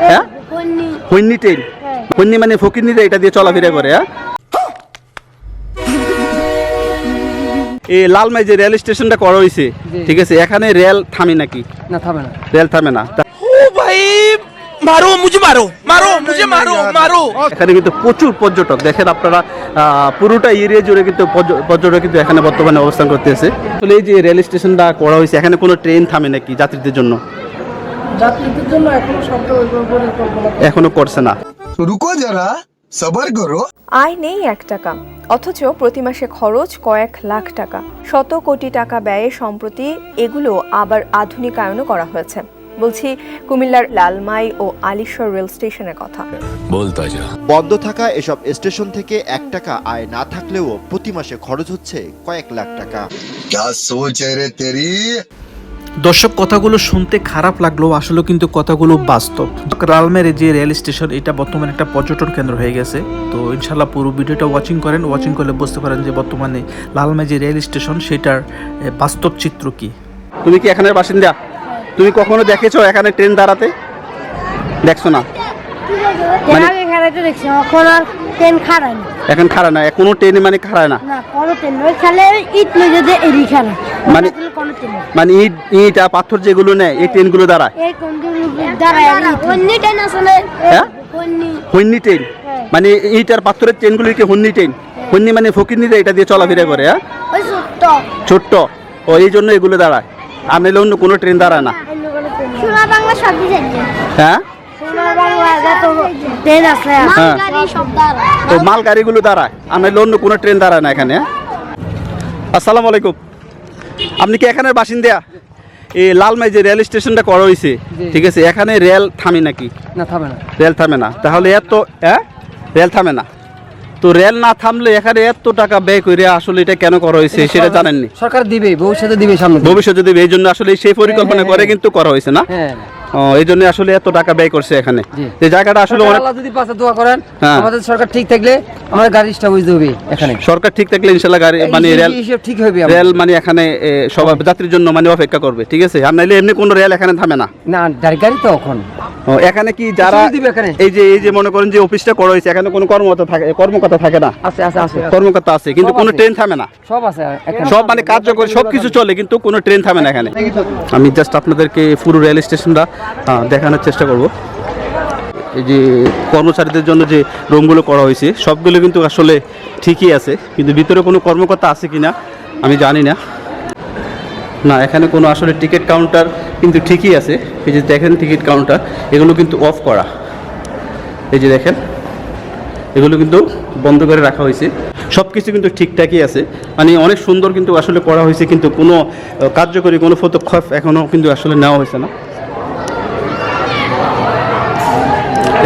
হ্যাঁ। হ্যাঁ? মানে এটা দিয়ে চলাফেরা করে হ্যাঁ? লালমাই যে রেল স্টেশনটা করা হয়েছে ঠিক আছে এখানে রেল থামে নাকি? না থামে না। রেল থামে না। কিন্তু প্রচুর পর্যটক দেখেন আপনারা পুরোটা এরিয়া জুড়ে কিন্তু পর্যটক কিন্তু এখানে বর্তমানে অবস্থান করতেছে। এই যে রেল স্টেশনটা করা হয়েছে এখানে কোনো ট্রেন থামে নাকি যাত্রীদের জন্য? যাত্রীদের জন্য এখনও সরকার এখনও করছে না। রুকো যারা সবার করো। আয় নেই এক টাকা অথচ প্রতি মাসে খরচ কয়েক লাখ টাকা। শত কোটি টাকা ব্যয়ে সম্প্রতি এগুলো আবার আধুনিকায়নও করা হয়েছে। বলছি কুমিল্লার লালমাই ও আলিশ্বর রেল স্টেশনের কথা। বন্ধ থাকা এসব স্টেশন থেকে এক টাকা আয় না থাকলেও প্রতি মাসে খরচ হচ্ছে কয়েক লাখ টাকা। দর্শক কথাগুলো শুনতে খারাপ লাগলেও আসলে কিন্তু কথাগুলো বাস্তব। রালমের যে রেল স্টেশন এটা বর্তমানে একটা পর্যটন কেন্দ্র হয়ে গেছে। তো ইনশাল্লাহ পুরো ভিডিওটা ওয়াচিং করেন। ওয়াচিং করলে বুঝতে পারেন যে বর্তমানে লালমে যে রেল স্টেশন সেটার বাস্তব চিত্র কি। তুমি কি এখানের বাসিন্দা? তুমি কখনো দেখেছ এখানে ট্রেন দাঁড়াতে? দেখছ না? মানে- দেখছি। এখন আর ট্রেন খাড়ায় না। এখন খাড়া না কোনো ট্রেনে মানে খাড়ায় না? না কোনো ট্রেন ওই খেলে ইট লই যদি এরি খেলা মানে- কোনো ট্রেন মানে ইট ইট আর পাথর যেগুলো নেয় এই ট্রেনগুলো দাঁড়ায় এই কোন দাঁড়ায় হন্নি ট্রেন আসলে? হ্যাঁ? হন্নি। হন্নি ট্রেন? মানে ইট আর পাথরের ট্রেনগুলিকে হন্নি ট্রেন? হন্নি মানে ফকিরনিরা এটা দিয়ে চলাফেরা করে হ্যাঁ? ছোট্ট। ছোট্ট। ও এই জন্য এগুলো দাঁড়ায় নাহলে অন্য কোনো ট্রেন দাঁড়ায় না। সোনা বাংলা সব হ্যাঁ? তো মাল গাড়িগুলো দাঁড়ায়। নাহলে অন্য কোনো ট্রেন দাঁড়ায় না এখানে হ্যাঁ? আসসালামু আলাইকুম। আপনি কি এখানের বাসিন্দা? এই লালমাই যে রেল স্টেশনটা করা হয়েছে ঠিক আছে? এখানে রেল থামে নাকি? না থামে না। রেল থামে না। তাহলে এত হ্যাঁ? রেল থামে না। তো রেল না থামলে এখানে এত টাকা ব্যয় করে আসলে এটা কেন করা হয়েছে সেটা জানেননি? সরকার দিবে ভবিষ্যতে দিবে সামনে। ভবিষ্যতে দেবে এই জন্য আসলে সেই পরিকল্পনা হ্যাঁ, করে। কিন্তু করা হয়েছে না? হ্যাঁ। এই জন্য আসলে এত টাকা ব্যয় করছে এখানে। যে জায়গাটা আসলে সরকার আল্লাহ যদি পাশে দোয়া করেন হ্যাঁ। আমাদের সরকার ঠিক থাকলে আমাদের গাড়ি স্টাবুজ হবে এখানে। সরকার ঠিক থাকলে ইনশাআল্লাহ গাড়ি মানে রেল ঠিক হবে রেল মানে এখানে সব যাত্রীর জন্য মানে অপেক্ষা করবে ঠিক আছে? আর নাইলে এমনি কোনো রেল এখানে থামে না। না গাড়ি তো এখন। এখানে কি যারা সুযোগ দিবে এখানে। এই যে এই যে মনে করেন যে অফিসটা করা হয়েছে এখানে কোনো কর্মকর্তা থাকে কর্মকর্তা থাকে না? আছে আছে আছে। কর্মকর্তা আছে কিন্তু কোনো ট্রেন থামে না। সব আছে সব মানে কার্যকরী সব কিছু চলে কিন্তু কোনো ট্রেন থামে না এখানে। আমি জাস্ট আপনাদেরকে পুরো রেল স্টেশনটা দেখানোর চেষ্টা করব। এই যে কর্মচারীদের জন্য যে রুমগুলো করা হয়েছে সবগুলো কিন্তু আসলে ঠিকই আছে কিন্তু ভিতরে কোনো কর্মকর্তা আছে কি না আমি জানি না। না, এখানে কোনো আসলে টিকিট কাউন্টার কিন্তু ঠিকই আছে। এই যে দেখেন টিকিট কাউন্টার এগুলো কিন্তু অফ করা। এই যে দেখেন, এগুলো কিন্তু বন্ধ করে রাখা হয়েছে। সব কিছু কিন্তু ঠিকঠাকই আছে। মানে অনেক সুন্দর কিন্তু আসলে করা হয়েছে, কিন্তু কোনো কার্যকরী কোনো পদক্ষেপ এখনও কিন্তু আসলে নেওয়া হয়েছে না।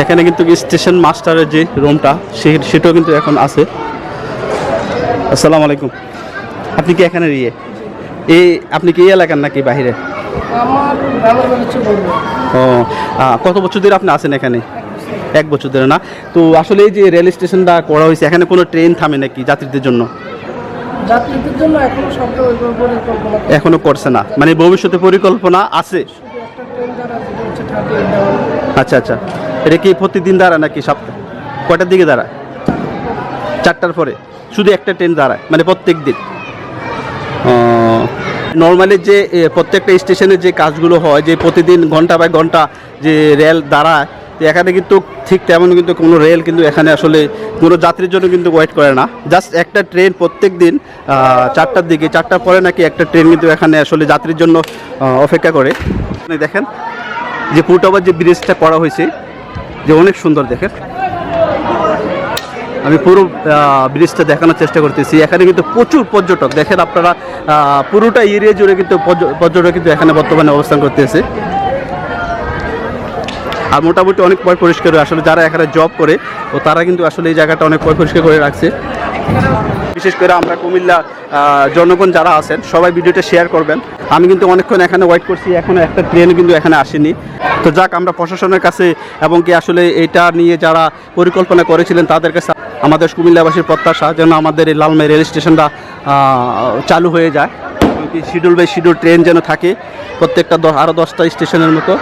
এখানে কিন্তু স্টেশন মাস্টারের যে রুমটা সে, সেটাও কিন্তু এখন আছে। আসসালামু আলাইকুম। আপনি কি এখানে ইয়ে? এই আপনি কি এই এলাকার নাকি বাহিরে? ও কত বছর ধরে আপনি আছেন এখানে? এক বছর ধরে না? তো আসলে এই যে রেল স্টেশনটা করা হয়েছে এখানে কোনো ট্রেন থামে নাকি যাত্রীদের জন্য? যাত্রীদের জন্য এখনও শব্দ পরিকল্পনা এখনও করছে না। মানে ভবিষ্যতে পরিকল্পনা আছে? আচ্ছা আচ্ছা। এটা কি প্রতিদিন দাঁড়ায় নাকি সপ্তাহ কয়টার দিকে দাঁড়ায়? চারটার পরে। শুধু একটা ট্রেন দাঁড়ায় মানে প্রত্যেক দিন? নর্মালি যে প্রত্যেকটা স্টেশনের যে কাজগুলো হয়, যে প্রতিদিন ঘণ্টা বাই ঘণ্টা যে রেল দাঁড়ায় এখানে কিন্তু ঠিক তেমন কিন্তু কোনো রেল কিন্তু এখানে আসলে কোনো যাত্রীর জন্য কিন্তু ওয়েট করে না। জাস্ট একটা ট্রেন প্রত্যেক দিন চারটার দিকে, চারটার পরে নাকি একটা ট্রেন কিন্তু এখানে আসলে যাত্রীর জন্য অপেক্ষা করে। দেখেন যে ফুটওভার যে ব্রিজটা করা হয়েছে, যে অনেক সুন্দর দেখেন। আমি পুরো ব্রিজটা দেখানোর চেষ্টা করতেছি। এখানে কিন্তু প্রচুর পর্যটক। দেখেন আপনারা পুরোটা এরিয়া জুড়ে কিন্তু পর্যটক কিন্তু এখানে বর্তমানে অবস্থান করতেছে। আর মোটামুটি অনেক পয় পরিষ্কার আসলে যারা এখানে জব করে ও তারা কিন্তু আসলে এই জায়গাটা অনেক পয় পরিষ্কার করে রাখছে। বিশেষ করে আমরা কুমিল্লা জনগণ যারা আছেন, সবাই ভিডিওটা শেয়ার করবেন। আমি কিন্তু অনেকক্ষণ এখানে ওয়েট করছি, এখনও একটা ট্রেন কিন্তু এখানে আসেনি। তো যাক, আমরা প্রশাসনের কাছে এবং কি আসলে এটা নিয়ে যারা পরিকল্পনা করেছিলেন, তাদের কাছে আমাদের কুমিল্লাবাসীর প্রত্যাশা যেন আমাদের এই লালমাই রেল স্টেশনটা চালু হয়ে যায়। শিডিউল বাই শিডিউল ট্রেন যেন থাকে, প্রত্যেকটা আরও দশটা স্টেশনের মতো।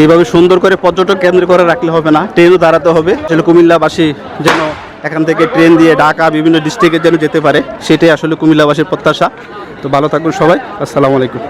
এইভাবে সুন্দর করে পর্যটক কেন্দ্র করে রাখলে হবে না, ট্রেনও দাঁড়াতে হবে। আসলে কুমিল্লাবাসী যেন এখান থেকে ট্রেন দিয়ে ঢাকা, বিভিন্ন ডিস্ট্রিক্টে যেন যেতে পারে, সেটাই আসলে কুমিল্লাবাসীর প্রত্যাশা। তো ভালো থাকুন সবাই, আসসালামু আলাইকুম।